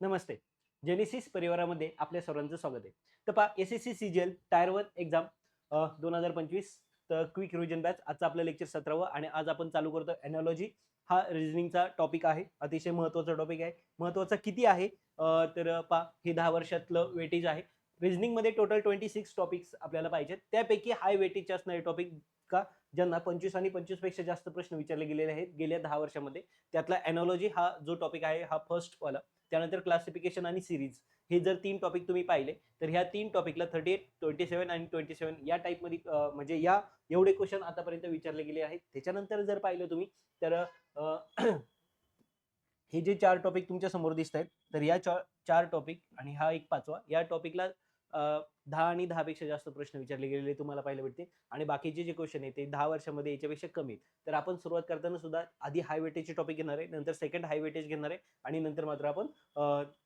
नमस्ते. Genesis परिवारामध्ये आपल्या सर्वांचं स्वागत आहे. तर पहा S S C C G L tier one exam दोन हजार पंचवीस तर क्विक रिव्हिजन बॅच आजचं आपलं लेक्चर सतरावं आणि आज आपण चालू करतो एनॉलॉजी हा रिझनिंगचा टॉपिक आहे अतिशय महत्त्वाचा टॉपिक आहे. महत्त्वाचा किती आहे? तर पहा हे दहा वर्षातलं वेटेज आहे. रिझनिंगमध्ये टोटल ट्वेंटी सिक्स टॉपिक्स आपल्याला पाहिजेत. त्यापैकी हाय वेटेजचे असणारे टॉपिक का ज्यांना पंचवीस आणि पंचवीसपेक्षा जास्त प्रश्न विचारले गेलेले आहेत गेल्या दहा वर्षामध्ये त्यातला एनॉलॉजी हा जो टॉपिक आहे हा फर्स्ट वाला. त्यानंतर क्लासिफिकेशन आणि सिरीज हे जर तीन टॉपिक तुम्ही पाहिले तर ह्या तीन टॉपिकला थर्टी एट ट्वेंटी सेवन आणि ट्वेंटी सेवन या टाईपमध्ये म्हणजे या एवढे क्वेश्चन आतापर्यंत विचारले गेले आहेत. त्याच्यानंतर जर पाहिलं तुम्ही तर हे जे चार टॉपिक तुमच्यासमोर दिसत आहेत तर या चार टॉपिक आणि हा एक पाचवा या टॉपिकला दहा आणि दहापेक्षा जास्त प्रश्न विचारले गेलेले तुम्हाला पाहायला भेटते आणि बाकीचे जे क्वेश्चन आहे ते दहा वर्षामध्ये याच्यापेक्षा कमी आहेत. तर आपण सुरुवात करताना सुद्धा आधी हाय वेटेजचे टॉपिक घेणार आहे नंतर सेकंड हाय वेटेज घेणार आहे आणि नंतर मात्र आपण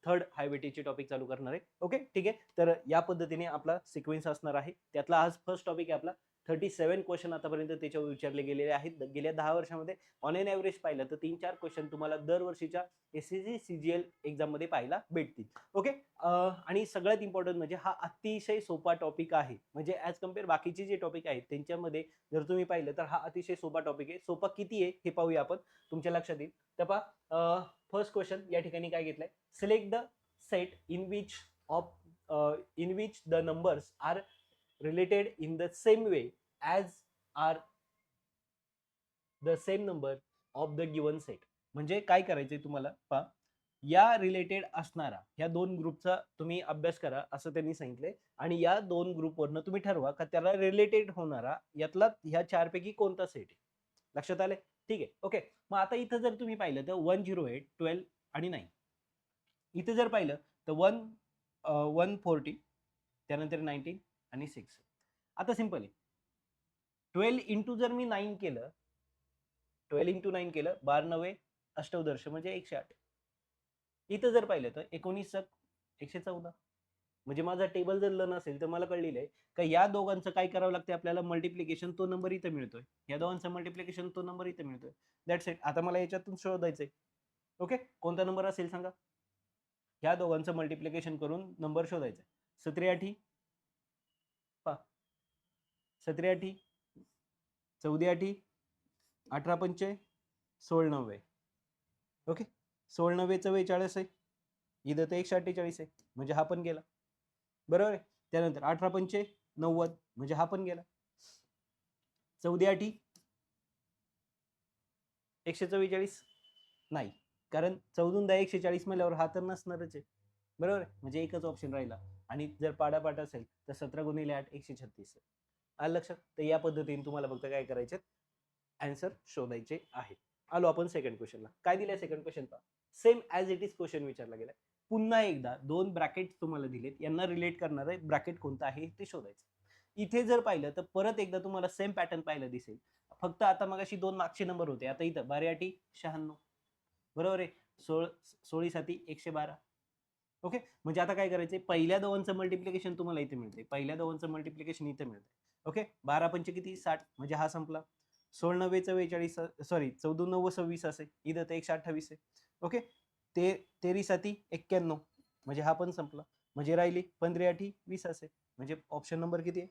थर्ड हाय वेटेजचे टॉपिक चालू करणार आहे. ओके ठीक आहे? तर या पद्धतीने आपला सिक्वेन्स असणार आहे. त्यातला आज फर्स्ट टॉपिक आहे आपला. थर्टी सेवन क्वेश्चन आतापर्यंत त्याच्यावर विचारले गेलेले आहेत. गेल्या दहा वर्षामध्ये ऑन एन ॲव्हरेज पाहिलं तर तीन चार क्वेश्चन तुम्हाला दरवर्षीच्या S C C C G L एक्झाममध्ये पाहायला भेटतील. ओके आणि सगळ्यात इम्पॉर्टंट म्हणजे हा अतिशय सोपा टॉपिक आहे. म्हणजे ॲज कंपेअर बाकीचे जे टॉपिक आहेत त्यांच्यामध्ये जर तुम्ही पाहिलं तर हा अतिशय सोपा टॉपिक आहे. सोपा किती आहे हे पाहूया आपण. तुमच्या लक्षात येईल. तर पहा फर्स्ट क्वेश्चन या ठिकाणी काय घेतलंय? Select the set in which of in which the numbers are related in the same way as are the same number of the given set. म्हणजे काय करायचंय तुम्हाला? पहा या रिलेटेड असणारा ह्या दोन ग्रुपचा तुम्ही अभ्यास करा असं त्यांनी सांगितलंय. आणि या दोन ग्रुपवरनं तुम्ही ठरवा का त्याला रिलेटेड होणारा यातला ह्या चारपैकी कोणता सेट आहे? लक्षात आले ठीक आहे. ओके मग आता इथं जर तुम्ही पाहिलं तर वन झिरो एट ट्वेल्व आणि नाईन इथं जर पाहिलं तर वन वन फोर्टी त्यानंतर नाईन्टीन आणि सिक्स आता सिंपल आहे. ट्वेल्व इंटू जर मी नाईन केलं ट्वेल्व इंटू नाईन केलं बार नवे अष्टवदर्श म्हणजे एकशे आठ. इथं जर पाहिलं तर एकोणीस एकशे चौदा. म्हणजे माझा टेबल जर लर्न असेल तर मला कळलेलं आहे का या दोघांचं काय करावं लागतं आपल्याला? मल्टिप्लिकेशन तो नंबर इथं मिळतोय. या दोघांचं मल्टिप्लिकेशन तो नंबर इथं मिळतोय. दॅट्स इट आता मला याच्यातून शोधायचंय. ओके कोणता नंबर असेल सांगा? ह्या दोघांचं मल्टिप्लिकेशन करून नंबर शोधायचा सत्रे आठी सतरे आठी चौदी आठी अठरा पंचे सोळनव्वे. ओके? सोळनव्वे चव्वेचाळीस आहे. इथं तर एकशे अठ्ठेचाळीस आहे. म्हणजे हा पण गेला. बरोबर आहे? त्यानंतर अठरा पंचे नव्वद. म्हणजे हा पण गेला. चौदी आठी एकशे चव्वेचाळीस? नाही. कारण चौदून दहा एकशे चाळीस म्हणल्यावर हा तर नसणारच आहे. बरोबर आहे? म्हणजे एकच ऑप्शन राहिला. आणि जर पाडापाट असेल तर सतरा गुणिले आठ एकशे छत्तीस. आलं लक्षात? तर या पद्धतीने तुम्हाला फक्त काय करायचे आन्सर शोधायचे आहे आलो आपण सेकंड क्वेश्चनला काय दिलंय सेकंड क्वेश्चन पहा same as it is question विचारला गेलाय. पुन्हा एकदा दोन ब्रॅकेट तुम्हाला दिलेत. यांना रिलेट करणारे ब्रॅकेट कोणतं आहे ते शोधायचं. इथे जर पाहिलं तर परत एकदा तुम्हाला सेम पॅटर्न पाहायला दिसेल. फक्त आता मगाशी दोन मागचे नंबर होते. आता इथं बाराटी शहाण्णव. बरोबर आहे? सोळ सोळी साती एकशे बारा. ओके? म्हणजे आता काय करायचंय? पहिल्या दोघांचं मल्टिप्लिकेशन तुम्हाला इथे मिळते पहिल्या दोघांचं मल्टिप्लिकेशन इथे मिळते ओके? बारा पंच किती? साठ. म्हणजे हा संपला. सोळ नव्वे चव्वेचाळीस सॉरी चौदा नव्व सव्वीस असे इथं तर एकशे अठ्ठावीस आहे. ओके? ते तेरी साती एक्क्याण्णव. म्हणजे हा पण संपला. म्हणजे राहिली पंधरा आठी वीस असे म्हणजे ऑप्शन नंबर किती आहे?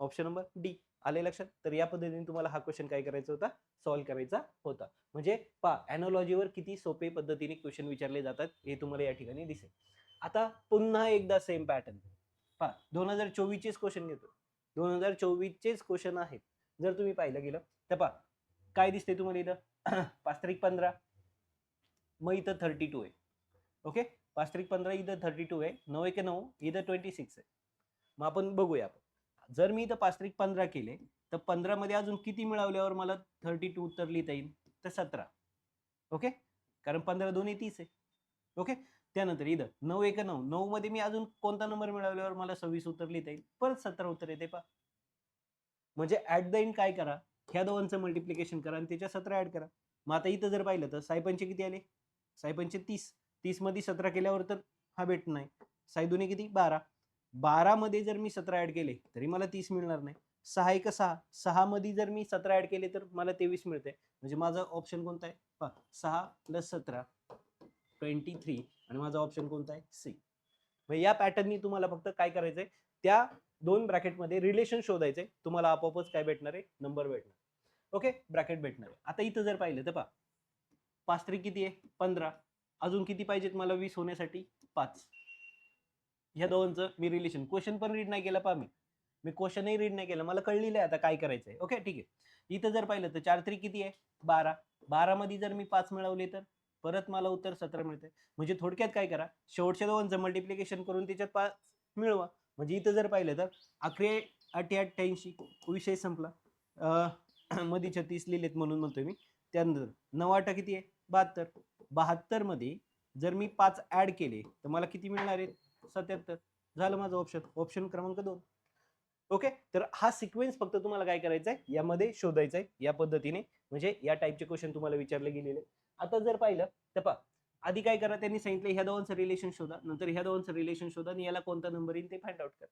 ऑप्शन नंबर डी आले लक्षात? तर या पद्धतीने तुम्हाला हा क्वेश्चन काय करायचा होता? सॉल्व्ह करायचा होता. म्हणजे पा अॅनॉलॉजीवर किती सोपे पद्धतीने क्वेश्चन विचारले जातात हे तुम्हाला या ठिकाणी दिसेल. आता पुन्हा एकदा सेम पॅटर्न पा दोन हजार चोवीसचेच क्वेश्चन घेतो. दोन हजार चोवीसचेच क्वेश्चन आहेत. जर तुम्ही पाहिलं गेलं तर पहा काय दिसते तुम्हाला इथं? पाच तारीख पंधरा. मग इथं थर्टी टू आहे. ओके पाच तारीख पंधरा इथं थर्टी टू आहे. नऊ एक नऊ इथं ट्वेंटी सिक्स आहे. मग आपण बघूया आपण. जर मी इथं पाच तारीख पंधरा केले तर पंधरामध्ये अजून किती मिळवल्यावर मला थर्टी टू उत्तर लिहिता येईल? तर सतरा. ओके? कारण पंधरा दोन्ही तीस आहे. ओके? त्यानंतर इथं नऊ एक नऊ. नऊ मध्ये मी अजून कोणता नंबर मिळवल्यावर मला सव्वीस उत्तर लिहिता येईल? परत सतरा उत्तर येते पा म्हणजे ऍट द एंड काय करा? ह्या दोघांचं मल्टिप्लिकेशन करा आणि त्याच्या सतरा ऍड करा. मग आता इथं जर पाहिलं तर सायपंचे किती आले? सायपंचे तीस. तीसमध्ये सतरा केल्यावर तर हा भेट नाही. सायदुने किती? बारा. बारामध्ये जर मी सतरा ॲड केले तरी मला तीस मिळणार नाही. सहा एक सहा सहा मध्ये जर मी सतरा ॲड केले तर मला तेवीस मिळते म्हणजे माझा ऑप्शन कोणता आहे? पहा सहा प्लस सतरा ट्वेंटी थ्री आणि माझा ऑप्शन कोणता आहे? सी. मग या पॅटर्ननी तुम्हाला फक्त काय करायचंय? त्या दोन ब्रॅकेटमध्ये रिलेशन शोधायचंय. तुम्हाला आपोआपच काय भेटणार आहे? नंबर भेटणार. ओके? ब्रॅकेट भेटणार आहे. आता इथं जर पाहिलं तर पहा. पाच तरी किती आहे? पंधरा. अजून किती पाहिजेत मला वीस होण्यासाठी? पाच. ह्या दोघांचं मी रिलेशन क्वेश्चन पण रीड नाही केलं पा मी. मी क्वेश्चनही रीड नाही केलं. मला कळलेलं आहे आता काय करायचं आहे ओके ठीक आहे. इथं जर पाहिलं तर चार तरी किती आहे? बारा. बारामध्ये जर मी पाच मिळवले तर? परत मला उत्तर सतरा मिळते म्हणजे थोडक्यात काय करा? शेवटच्या दोघांचं मल्टिप्लिकेशन करून त्याच्यात पाच मिळवा. म्हणजे इथं जर पाहिलं तर अकरा आठ अठ्ठ्याऐंशी विषय संपला. मध्ये छत्तीस लिहिलेत म्हणून म्हणतोय मी. त्यानंतर नऊ आठ किती आहे? बहात्तर. बहात्तरमध्ये जर मी पाच ॲड केले तर मला किती मिळणार आहेत? सत्याहत्तर. झालं माझं ऑप्शन ऑप्शन क्रमांक दोन. ओके तर हा सिक्वेन्स फक्त तुम्हाला काय करायचा आहे यामध्ये शोधायचा आहे या पद्धतीने. म्हणजे या टाईपचे क्वेश्चन तुम्हाला विचारले गेलेले. आता जर पाहिलं तर पहा. आधी काय करा? त्यांनी सांगितलं ह्या दोघांचं रिलेशन शोधा. नंतर ह्या दोघांचं रिलेशन शोधा आणि याला कोणता नंबर येईल ते फाइंड आउट करा.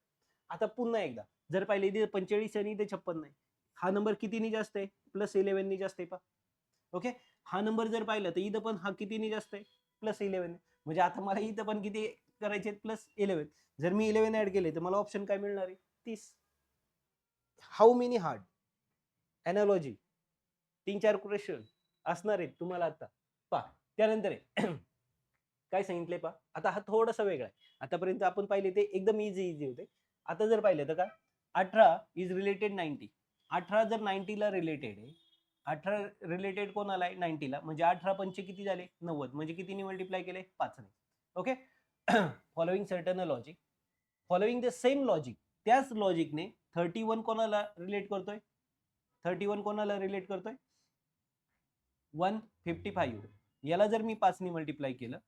आता पुन्हा एकदा. जर पाहिलं इथे पंचेचाळीस आणि इथे छप्पन नाही. हा नंबर कितीनी जास्त आहे? प्लस इलेव्हननी जास्त आहे पा ओके हा नंबर जर पाहिलं तर इथं पण हा कितीनी जास्त आहे? प्लस इलेव्हन म्हणजे आता मला इथं पण किती करायचे प्लस इलेव्हन जर मी इलेव्हन ऍड केले तर मला ऑप्शन काय मिळणार आहे? तीस. हाऊ मेनी हार्ड अॅनॉलॉजी तीन चार क्वेश्चन असणार आहेत तुम्हाला आता. पा त्यानंतर आहे. काय सांगितलंय पा आता हा थोडासा वेगळा आहे. आतापर्यंत आपण पाहिले ते एकदम इझी इझी होते. आता जर पाहिलं तर का? अठरा इज रिलेटेड नाईन्टी अठरा जर नाईन्टीला रिलेटेड आहे अठरा रिलेटेड कोणाला आहे? नाईन्टीला म्हणजे अठरा पंचे किती झाले? नव्वद. म्हणजे कितीने मल्टिप्लाय केले? पाचने okay following certain logic following the same logic त्याच लॉजिकने थर्टी वन कोणाला रिलेट करतोय? थर्टी वन कोणाला रिलेट करतोय? वन फिफ्टी फाईव्ह याला जर मी पाचने मल्टिप्लाय केलं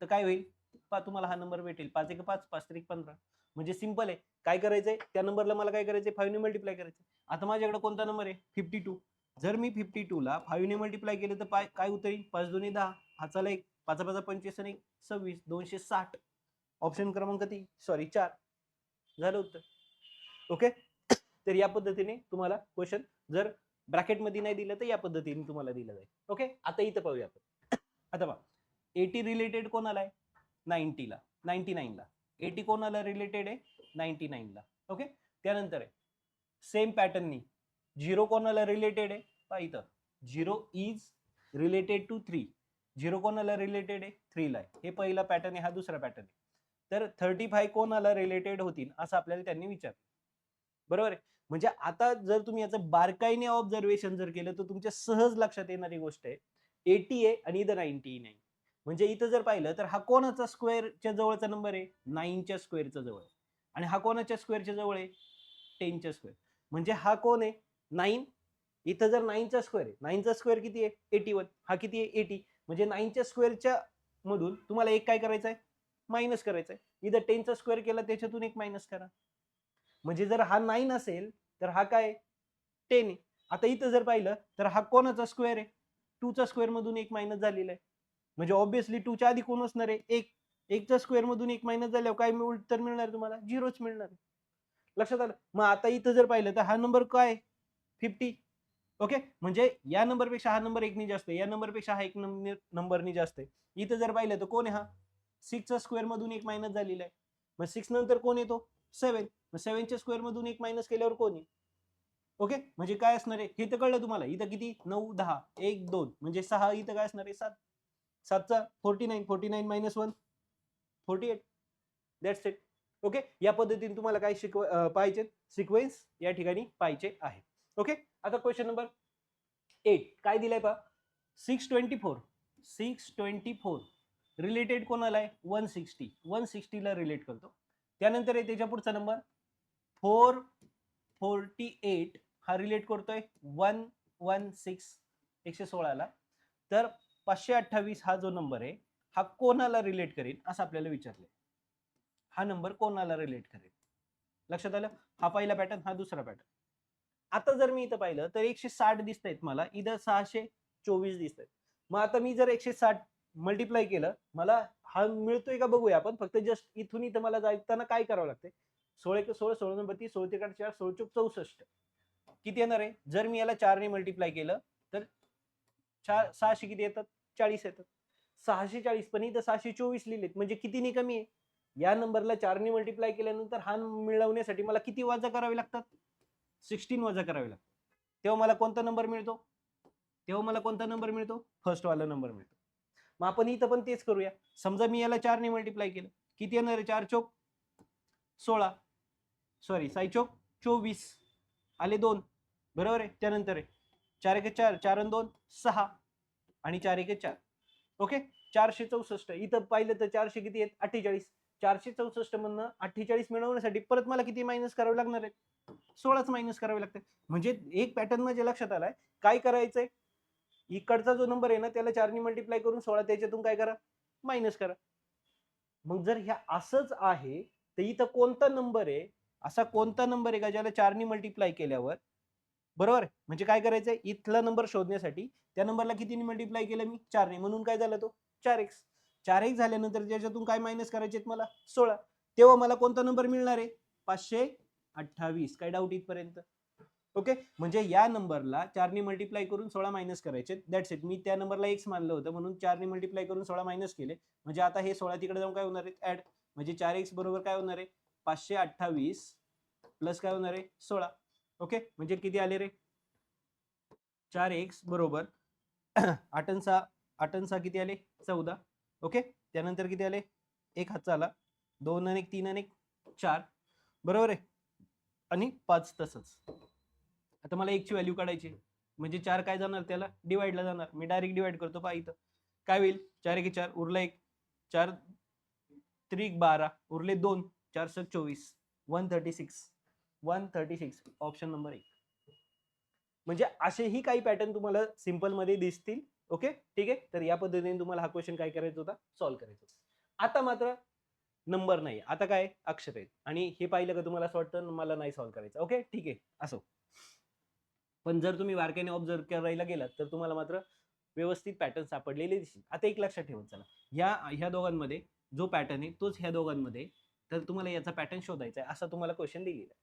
तर काय होईल? पा तुम्हाला हा नंबर भेटेल. पाच एक पाच पाच तरी पंधरा. म्हणजे सिंपल आहे. काय करायचंय? त्या नंबरला मला काय करायचंय? फाईव्हने मल्टिप्लाय करायचं आता माझ्याकडे कोणता नंबर आहे? फिफ्टी टू जर मी फिफ्टी टूला फाईव्हने मल्टिप्लाय केलं तर पाय काय उतरेल पाच दोन्ही दहा. हाचाला एक. पाच पाच पंचवीस आणि सव्वीस दोनशे साठ. ऑप्शन क्रमांक ती सॉरी चार. झालं उत्तर. ओके तर या पद्धतीने तुम्हाला क्वेश्चन जर ब्रॅकेटमध्ये नाही दिलं तर या पद्धतीने तुम्हाला दिलं जाईल. ओके आता इथं पाहूया आपण. आता बघा. एटी रिलेटेड कोणाला आहे? नाईन्टीला नाईन्टी नाईनला एटी कोणाला रिलेटेड आहे? नाईन्टी नाईनला ओके त्यानंतर आहे. सेम पॅटर्ननी झिरो कोणाला रिलेटेड आहे? पहा इथं. Zero is related to three zero कोणाला रिलेटेड आहे? थ्रीला आहे. हे पहिला पॅटर्न आहे हा दुसरा पॅटर्न आहे. तर थर्टी फाय कोणाला रिलेटेड होतील असं आपल्याला त्यांनी विचारलं. बरोबर आहे? म्हणजे आता जर तुम्ही याचं बारकाईने ऑब्झर्वेशन जर केलं तर तुमच्या सहज लक्षात येणारी गोष्ट आहे एटी आहे आणि इथं नाईन्टी नाही. म्हणजे इथं जर पाहिलं तर हा कोणाचा स्क्वेअरच्या जवळचा नंबर आहे? नाईनच्या स्क्वेअरच्या जवळ आहे. आणि हा कोणाच्या स्क्वेअरच्या जवळ आहे? टेनच्या स्क्वेअर म्हणजे हा कोण आहे? नाईन इथं जर नाईनचा स्क्वेअर आहे नाईनचा स्क्वेअर किती आहे? एटी वन हा किती आहे? एटी म्हणजे नाईनच्या स्क्वेअरच्या मधून तुम्हाला एक काय करायचं आहे मायनस करायचं आहे इथं टेनचा स्क्वेअर केला त्याच्यातून एक मायनस करा. म्हणजे जर हा नाईन असेल तर हा काय? टेन आहे. आता इथं जर पाहिलं तर हा कोणाचा स्क्वेअर आहे? टूचा स्क्वेअर मधून एक मायनस झालेला आहे. म्हणजे ऑब्व्हियसली टूच्या आधी कोण असणार आहे? एक. एकच्या स्क्वेअर मधून एक मायनस झाल्यावर काय उत्तर तर मिळणार तुम्हाला? झिरोच मिळणार लक्षात आलं? मग आता इथं जर पाहिलं तर हा नंबर काय फिफ्टी ओके? म्हणजे या नंबरपेक्षा हा नंबर एकनी जास्त आहे या नंबरपेक्षा हा एक नंबरनी जास्त आहे. इथं जर पाहिलं तर कोण आहे हा? सिक्सच्या स्क्वेअर मधून एक मायनस झालेला आहे. मग सिक्स नंतर कोण येतो? सेवन मग सेव्हनच्या स्क्वेअर मधून एक मायनस केल्यावर कोण आहे ओके? म्हणजे काय असणार आहे? हे तर कळलं तुम्हाला. इथं किती? नऊ दहा एक दोन. म्हणजे सहा इथं काय असणार आहे? सात. सातचा forty nine forty nine minus one forty eight that's it okay? या पद्धतीने तुम्हाला काय शिकव पाहिजे सिक्वेन्स या ठिकाणी पाहिजे आहे. ओके? आता क्वेश्चन नंबर एट काय दिलंय पा six twenty four six twenty four related कोणाला आहे? वन सिक्स्टी वन सिक्स्टीला रिलेट करतो. त्यानंतर आहे त्याच्या पुढचा नंबर फोर फोर्टी एट हा रिलेट करतोय. वन वन सिक्स एकशे सोळाला. तर पाचशे अठ्ठावीस हा जो नंबर आहे हा कोणाला रिलेट करेल असं आपल्याला विचारले हा नंबर कोणाला रिलेट करेल लक्षात आलं? हा पहिला पॅटर्न हा दुसरा पॅटर्न आता जर मी इथं पाहिलं तर एकशे साठ दिसत आहेत मला. इथं सहाशे चोवीस दिसत आहेत मग आता मी जर एकशे साठ मल्टिप्लाय केलं मला हा मिळतोय का बघूया आपण. फक्त जस्ट इथून इथं मला जाताना काय करावं लागतंय? सोळा एक सोळा सोळा नंबर तीस सोळा तिकडे चार सोळ चौक चौसष्ट. किती येणार आहे? जर मी याला चारने मल्टिप्लाय केलं तर चार सहाशे किती येतात? चाळीस येतात. सहाशे चाळीस पण इथं सहाशे चोवीस लिहिलेत. म्हणजे कितीने कमी आहे? या नंबरला चारने मल्टिप्लाय केल्यानंतर हा मिळवण्यासाठी मला किती वाजा करावे लागतात? सिक्स्टीन वजा करावे लागतात. तेव्हा मला कोणता नंबर मिळतो? तेव्हा मला कोणता नंबर मिळतो? फर्स्टवाला नंबर मिळतो. मग आपण इथं पण तेच करूया. समजा मी याला चारने मल्टिप्लाय केलं. किती येणार आहे? चार चौक? सोळा. सॉरी साई चौक? चोवीस. आले दोन. बरोबर आहे? त्यानंतर आहे. चार एक चार चार आणि दोन सहा. आणि चार एक चार. ओके चारशे चौसष्ट. इथं पाहिलं तर चारशे किती आहेत? अठ्ठेचाळीस. चारशे चौसष्ट मधनं अठ्ठेचाळीस मिळवण्यासाठी परत मला किती मायनस करावे लागणार आहे सोळाच मायनस करावे लागते. म्हणजे एक पॅटर्न म्हणजे लक्षात आलाय. काय करायचंय? इकडचा जो नंबर आहे ना त्याला चारनी मल्टिप्लाय करून सोळा त्याच्यातून काय करा? मायनस करा. मग जर ह्या असंच आहे तर इथं कोणता नंबर आहे? असा कोणता नंबर आहे का ज्याला चारनी मल्टिप्लाय केल्यावर? बरोबर? आहे? म्हणजे काय करायचंय? इथला नंबर शोधण्यासाठी त्या नंबरला कितीने मल्टिप्लाय केलं मी? चारने म्हणून काय झालं तो? चार एक्स चार एक झाल्यानंतर त्याच्यातून काय मायनस करायचे मला? सोळा. तेव्हा मला कोणता नंबर मिळणार आहे? पाचशे अठ्ठावीस. काय डाऊट इथपर्यंत? ओके म्हणजे या नंबरला चारने मल्टिप्लाय करून सोळा मायनस करायचे दॅट्स इट मी त्या नंबरला एक्स मानलं होतं म्हणून चारने मल्टिप्लाय करून सोळा मायनस केले. म्हणजे आता हे सोळा तिकडे जाऊन काय होणार आहे? ऍड म्हणजे चार एक्स बरोबर काय होणार आहे? पाचशे अठ्ठावीस प्लस काय होणार आहे? सोळा. ओके म्हणजे किती आले रे? चार एक्स बरोबर आठनसा आठनसा किती आले? चौदा. ओके? त्यानंतर किती आले? एक हातचा आला. दोन आणि एक तीन आणि एक चार. बरोबर आहे? आणि पाच तसंच. आता मला एकची व्हॅल्यू काढायची म्हणजे चार काय जाणार त्याला? डिवाइडला जाणार. मी डायरेक्ट डिवाइड करतो. पहा इथं. काय होईल? चार एक चार. उरला एक. चार त्रिक बारा. उरले दोन. चार सर चोवीस. One thirty six. One thirty six. Option number एक. म्हणजे असेही काही पॅटर्न तुम्हाला सिंपलमध्ये दिसतील. ओके? ठीक आहे? तर या पद्धतीने तुम्हाला हा क्वेश्चन काय करायचा होता? सॉल्व्ह करायचा होता. आता मात्र नंबर नाही आता काय? अक्षर आहेत. आणि हे पाहिलं का तुम्हाला असं वाटतं मला नाही सॉल्व्ह करायचं. ओके? ठीक आहे. असो. पण जर तुम्ही बारकाईने ऑब्झर्व करायला गेलात तर तुम्हाला मात्र व्यवस्थित पॅटर्न सापडलेले दिसतील आता एक लक्षात ठेवून चला. ह्या ह्या दोघांमध्ये जो पॅटर्न आहे तोच ह्या दोघांमध्ये तर तुम्हाला याचा पॅटर्न शोधायचा आहे असा तुम्हाला क्वेश्चन दिलेला आहे.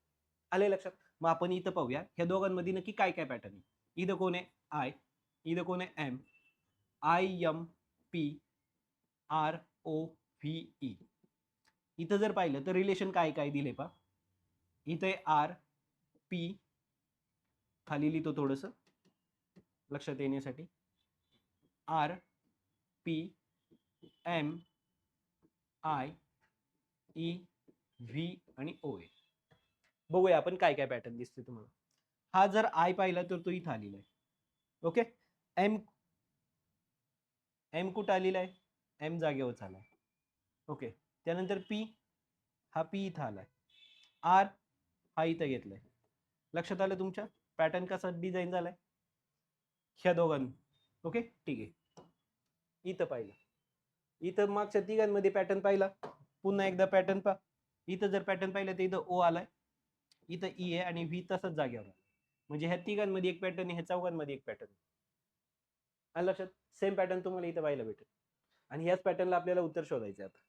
आले लक्षात? मग आपण इथं पाहूया. ह्या दोघांमध्ये नक्की काय काय पॅटर्न आहे? इथं कोण आहे? आय इथं कोण आहे? M I M P R O V E इथं जर पाहिलं तर रिलेशन काय काय दिले पा इथे आर पी खाली लिहितो थोडंसं लक्षात येण्यासाठी. R P M I E V आणि ओ ए बघूया आपण काय काय पॅटर्न दिसते तुम्हाला. हा जर आय पाहिला तर तो इथं आलेला आहे. ओके एम एम कुठं आलेला आहे? एम जागेवरच आलाय ओके त्यानंतर पी हा पी इथं आलाय आर हा इथं घेतलाय लक्षात आलं तुमच्या? पॅटर्न कसा डिझाईन झालाय ह्या दोघांनी ओके ठीक आहे. इथं पाहिलं. इथं मागच्या तिघांमध्ये पॅटर्न पाहिला. पुन्हा एकदा पॅटर्न पा इथं जर पॅटर्न पाहिलं तर इथं ओ आलाय. इथं ई आहे आणि व्ही तसंच जागेवर आहे. म्हणजे ह्या तिघांमध्ये एक पॅटर्न ह्या चौघांमध्ये एक पॅटर्न आणि लक्षात सेम पॅटर्न तुम्हाला इथं पाहायला भेटेल. आणि ह्याच पॅटर्नला आपल्याला उत्तर शोधायचं आहे आता.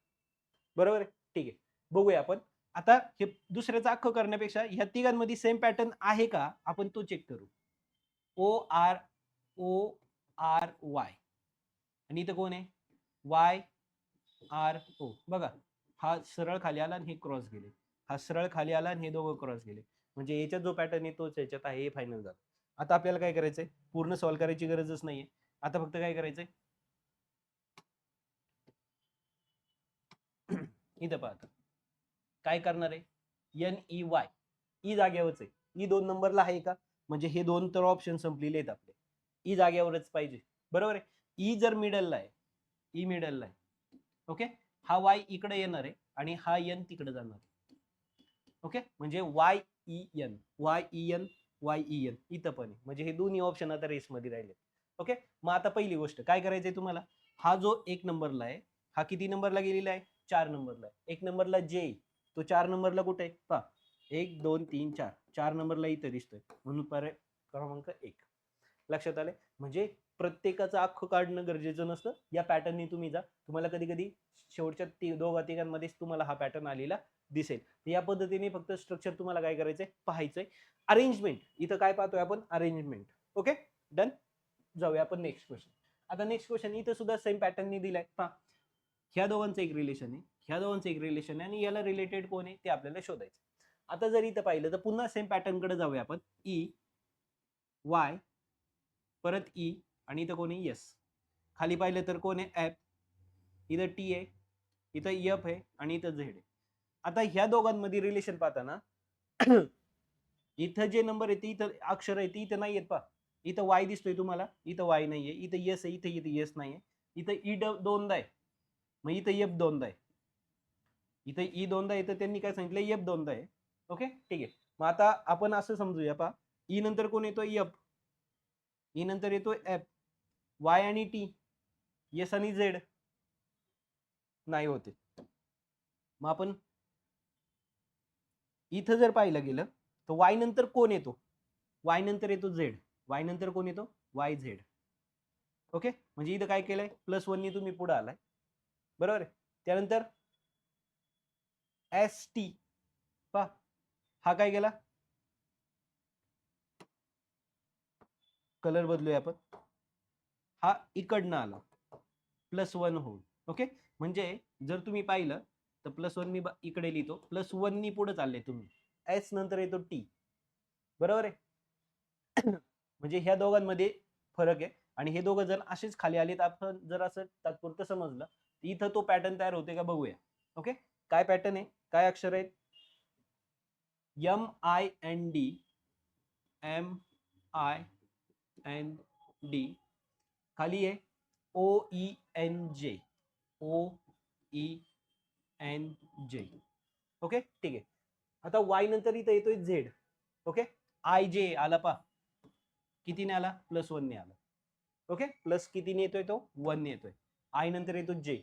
बरोबर आहे? ठीक आहे. बघूया आपण. आता हे दुसऱ्याचं अख्खं करण्यापेक्षा ह्या तिघांमध्ये सेम पॅटर्न आहे का? आपण तो चेक करू. O R O R Y आणि इथं कोण आहे? वाय आर ओ बघा. हा सरळ खाली आला आणि हे क्रॉस गेले. हा सरळ खाली आला आणि हे दोघं क्रॉस गेले. म्हणजे याच्यात जो पॅटर्न आहे तोच याच्यात आहे हे फायनल झालं. आता आपल्याला काय करायचंय? पूर्ण सॉल्व्ह करायची गरजच नाहीये. आता फक्त काय करायचंय? इथं पाहत. आता काय करणार आहे? एन ई वाय ई जागेवरच आहे. ई दोन नंबरला आहे का? म्हणजे हे दोन तर ऑप्शन संपलेले आहेत आपले. ई जागेवरच पाहिजे. बरोबर आहे? ई जर मिडलला आहे ई मिडलला आहे. ओके हा वाय इकडे येणार आहे आणि हा एन तिकडे जाणार आहे. ओके म्हणजे Y E N Y E N Y E N इथं पण आहे. म्हणजे हे दोन्ही ऑप्शन आता रेसमध्ये राहिले. ओके? मग आता पहिली गोष्ट काय करायचंय तुम्हाला? हा जो एक नंबरला आहे हा किती नंबरला गेलेला आहे? चार नंबरला आहे. एक नंबरला जे तो चार नंबरला कुठे आहे? पहा एक दोन तीन चार. चार नंबरला इथं दिसतोय. म्हणून पर्याय क्रमांक एक. लक्षात आले म्हणजे प्रत्येकाचं अख्खं काढणं गरजेचं नसतं. या पॅटर्ननी तुम्ही जा. तुम्हाला कधी कधी शेवटच्या ती दोघा तिघांमध्येच तुम्हाला हा पॅटर्न आलेला दिसेल. तर या पद्धतीने फक्त स्ट्रक्चर तुम्हाला काय करायचंय? पाहायचंय. अरेंजमेंट. इथं काय पाहतोय आपण? अरेंजमेंट. ओके? डन? जाऊया आपण नेक्स्ट क्वेश्चन आता नेक्स्ट क्वेश्चन इथं सुद्धा सेम पॅटर्ननी दिलाय. पहा ह्या दोघांचं एक रिलेशन आहे ह्या दोघांचं एक रिलेशन आहे आणि याला रिलेटेड कोण आहे ते आपल्याला शोधायचं आता जर इथं पाहिलं तर पुन्हा सेम पॅटर्नकडे जाऊया आपण. E, ई वाय परत ई आणि इथं कोण आहे? यस खाली पाहिलं तर कोण आहे? ॲप इथं टी आहे इथं यफ आहे आणि इथं झेड आहे. आता ह्या दोघांमध्ये रिलेशन पाहताना इथं जे नंबर आहे ते इथं अक्षर आहे ते इथं नाही येत पा इथं वाय दिसतोय तुम्हाला इथं वाय नाहीये इथं यस आहे इथं इथं यस नाहीये. इथं e ई दोनदा आहे. मग इथं यफ दोनदा आहे. इथं ई दोनदा इथं त्यांनी काय सांगितलं यफ दोनदा आहे. ओके ठीक आहे. मग आता आपण असं समजूया पा ई e नंतर कोण येतो यफ ई नंतर येतो एफ वाय आणि टी येस आणि झेड नाही होते. मग आपण इथं जर पाहिलं गेलं तर वाय नंतर कोण येतो? वाय नंतर येतो झेड वाय नंतर कोण येतो? Y Z. ओके? म्हणजे इथं काय केलंय? प्लस वननी तुम्ही पुढे आलाय. बरोबर आहे? त्यानंतर एस टी पा हा काय गेला कलर बदलूया आपण. हा इकडनं आला. प्लस वन होऊन. ओके? म्हणजे जर तुम्ही पाहिलं तर प्लस वन मी इकडे लिहितो. प्लस वननी पुढे चालले तुम्ही. एस नंतर येतो टी बरोबर आहे? म्हणजे ह्या दोघांमध्ये फरक आहे. आणि हे दोघं जण असेच खाली आले तर आपण जर असं तात्पुरतं समजलं तर इथं तो पॅटर्न तयार होते का बघूया. ओके काय पॅटर्न आहे? काय अक्षर आहेत? M I N D M I N D खाली आहे O E N J O E N J okay ठीक आहे. आता वाय नंतर इथं येतोय झेड ओके आय जे आला पा कितीने आला? प्लस वनने आला. ओके? प्लस कितीने येतोय तो? वनने येतोय. आय नंतर येतो जे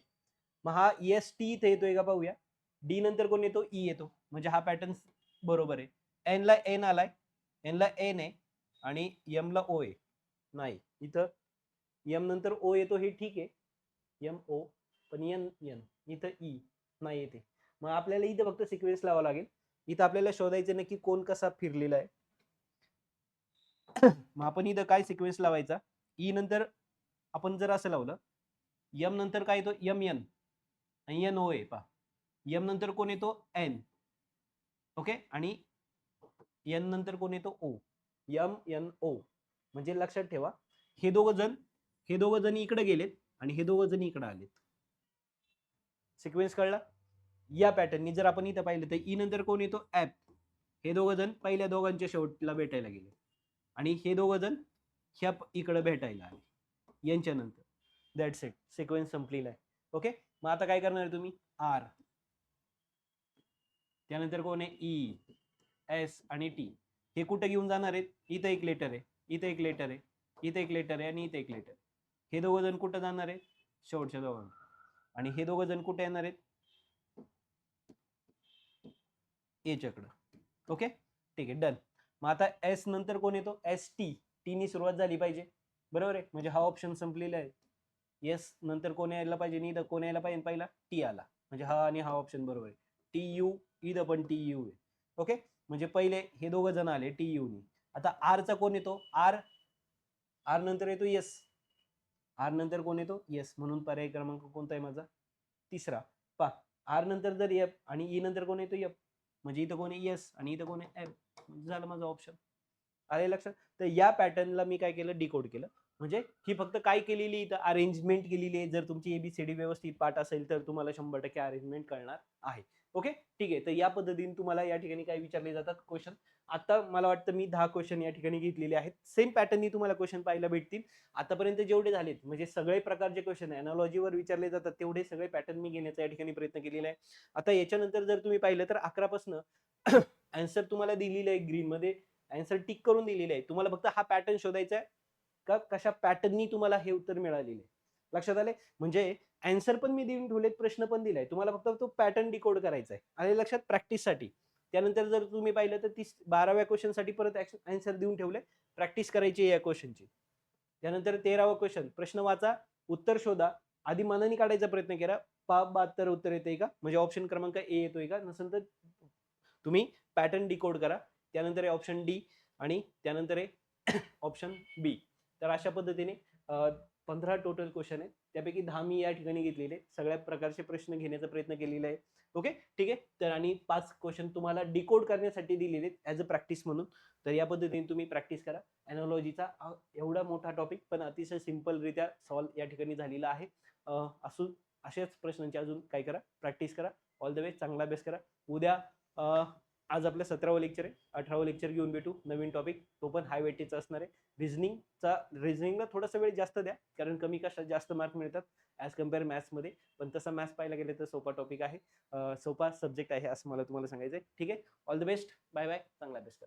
मग हा एस टी इथे येतोय का पाहूया? डी नंतर कोण येतो? ई येतो. म्हणजे हा पॅटर्न बरोबर आहे. एनला एन आलाय. एनला एन आहे. आणि यमला ओ आहे. नाही. इथं यम नंतर ओ येतो हे ठीक आहे. यम ओ पण एन एन इथं ई नाही येते. मग आपल्याला इथं फक्त सिक्वेन्स लावा लागेल. इथं आपल्याला शोधायचं नक्की कोण कसा फिरलेला आहे. मग आपण इथं काय सिक्वेन्स लावायचा? ई नंतर आपण जर असं लावलं यम नंतर काय येतो? यम एन आणि एन ओ ए पा यम नंतर कोण येतो? एन ओके आणि एन नंतर कोण येतो? ओ यम एन ओ म्हणजे लक्षात ठेवा. हे दोघं जण हे दोघं जण इकडे गेलेत आणि हे दोघं जण इकडे आलेत. सिक्वेन्स कळला? या पॅटर्ननी जर आपण इथं पाहिलं तर ई नंतर कोण येतो? ऍप हे दोघं जण पहिल्या दोघांच्या शेवटला भेटायला गेले आणि हे दोघं जण ह्या इकडं भेटायला आले. यांच्यानंतर. दॅट सेट सिक्वेन्स संपलेला आहे. ओके मग आता काय करणार आहे तुम्ही? आर त्यानंतर कोण आहे? E. ई एस आणि टी हे कुठं घेऊन जाणार आहेत? इथं एक लेटर आहे. इथं एक लेटर आहे. इथं एक लेटर आहे आणि इथं एक लेटर हे दोघं जण कुठं जाणार आहेत? शेवटच्या दोघांना. आणि हे दोघं जण कुठे येणार आहेत? याच्याकडं. ओके ठीक आहे. डन मग आता एस नंतर कोण येतो? एस टी टीनी सुरुवात झाली पाहिजे. बरोबर आहे? म्हणजे हा ऑप्शन संपलेला आहे. येस नंतर कोण यायला पाहिजे? आणि इथं कोण यायला पाहिजे? पहिला टी आला. म्हणजे हा आणि हा ऑप्शन बरोबर आहे. टी यू इथं पण टी यू आहे. ओके म्हणजे पहिले हे दोघं जण आले टी नी. आता आरचा कोण येतो? आर आर नंतर येतो येस आर नंतर कोण येतो? येस म्हणून पर्याय क्रमांक कोणता आहे माझा? तिसरा. पा आर नंतर जर एफ आणि ई नंतर कोण येतो? एफ म्हणजे इथं कोण आहे? येस आणि इथं कोण आहे? म्हणजे झालं माझं ऑप्शन आले लक्षात? तर या पॅटर्नला मी काय केलं? डिकोड केलं. म्हणजे ही फक्त काय केलेली इथं अरेंजमेंट केलेली आहे. जर तुमची एबीसीडी व्यवस्थित पाठ असेल तर तुम्हाला शंभर टक्के अरेंजमेंट करणार आहे. ओके ठीक आहे. तर या पद्धतीने तुम्हाला या ठिकाणी काय विचारले जातात? क्वेश्चन आता मला वाटतं मी दहा क्वेश्चन या ठिकाणी घेतलेले आहेत. सेम पॅटर्ननी तुम्हाला क्वेश्चन पाहायला भेटतील. आतापर्यंत जेवढे झालेत म्हणजे सगळे प्रकारचे क्वेश्चन अॅनॉलॉजीवर विचारले जातात. तेवढे सगळे पॅटर्न मी घेण्याचा या ठिकाणी प्रयत्न केलेला आहे. आता याच्यानंतर जर तुम्ही पाहिलं तर अकरापासून अँसर तुम्हाला दिलेलं आहे ग्रीनमध्ये अँसर आन्सर टिक करून दिलेलं आहे. तुम्हाला फक्त हा पॅटर्न शोधायचा आहे. का कशा पॅटर्ननी तुम्हाला हे उत्तर मिळालेले? आहे लक्षात आले म्हणजे अँसर पण मी देऊन ठेवलेत प्रश्न पण दिलाय. तुम्हाला फक्त तो पॅटर्न डिकोड करायचा आहे. आले लक्षात प्रॅक्टिससाठी त्यानंतर जर तुम्ही पाहिलं तर तीस बाराव्या क्वेश्चनसाठी परत आन्सर देऊन ठेवले प्रॅक्टिस करायची आहे या क्वेश्चनची त्यानंतर तेरावा क्वेश्चन प्रश्न वाचा उत्तर शोधा. आधी मनाने काढायचा प्रयत्न केला पा बहात्तर उत्तर येते का? म्हणजे ऑप्शन क्रमांक ए येतोय का? नसेल तर तुम्ही पॅटर्न डिकोड करा. त्यानंतर आहे ऑप्शन डी आणि त्यानंतर आहे ऑप्शन बी. तर अशा पद्धतीने पंधरा टोटल क्वेश्चन आहेत. त्यापैकी दहा मी या ठिकाणी घेतलेले सगळ्या प्रकारचे प्रश्न घेण्याचा प्रयत्न केलेला आहे. ओके ठीक आहे? तर आणि पाच क्वेश्चन तुम्हाला डिकोड करण्यासाठी दिलेले आहेत ॲज अ प्रॅक्टिस म्हणून. तर या पद्धतीने तुम्ही प्रॅक्टिस करा. अॅनॉलॉजीचा एवढा मोठा टॉपिक पण अतिशय सिम्पलरित्या सॉल्व या ठिकाणी झालेला आहे. असून अशाच प्रश्नांची अजून काय करा. प्रॅक्टिस करा. ऑल द वे चांगला अभ्यास करा. उद्या आज आपलं सतरावं लेक्चर आहे. अठरावं लेक्चर घेऊन भेटू. नवीन टॉपिक तो पण हाय वेटेचा असणार आहे. रिझनिंगचा रिझनिंगला थोडासा वेळ जास्त द्या. कारण कमी कशात जास्त मार्क मिळतात ॲज कंपेअर मॅथ्समध्ये पण तसा मॅथ्स पाहायला गेलं तर सोपा टॉपिक आहे. सोपा सब्जेक्ट आहे असं मला तुम्हाला सांगायचं आहे ठीक आहे? All the best bye bye चांगला अभ्यास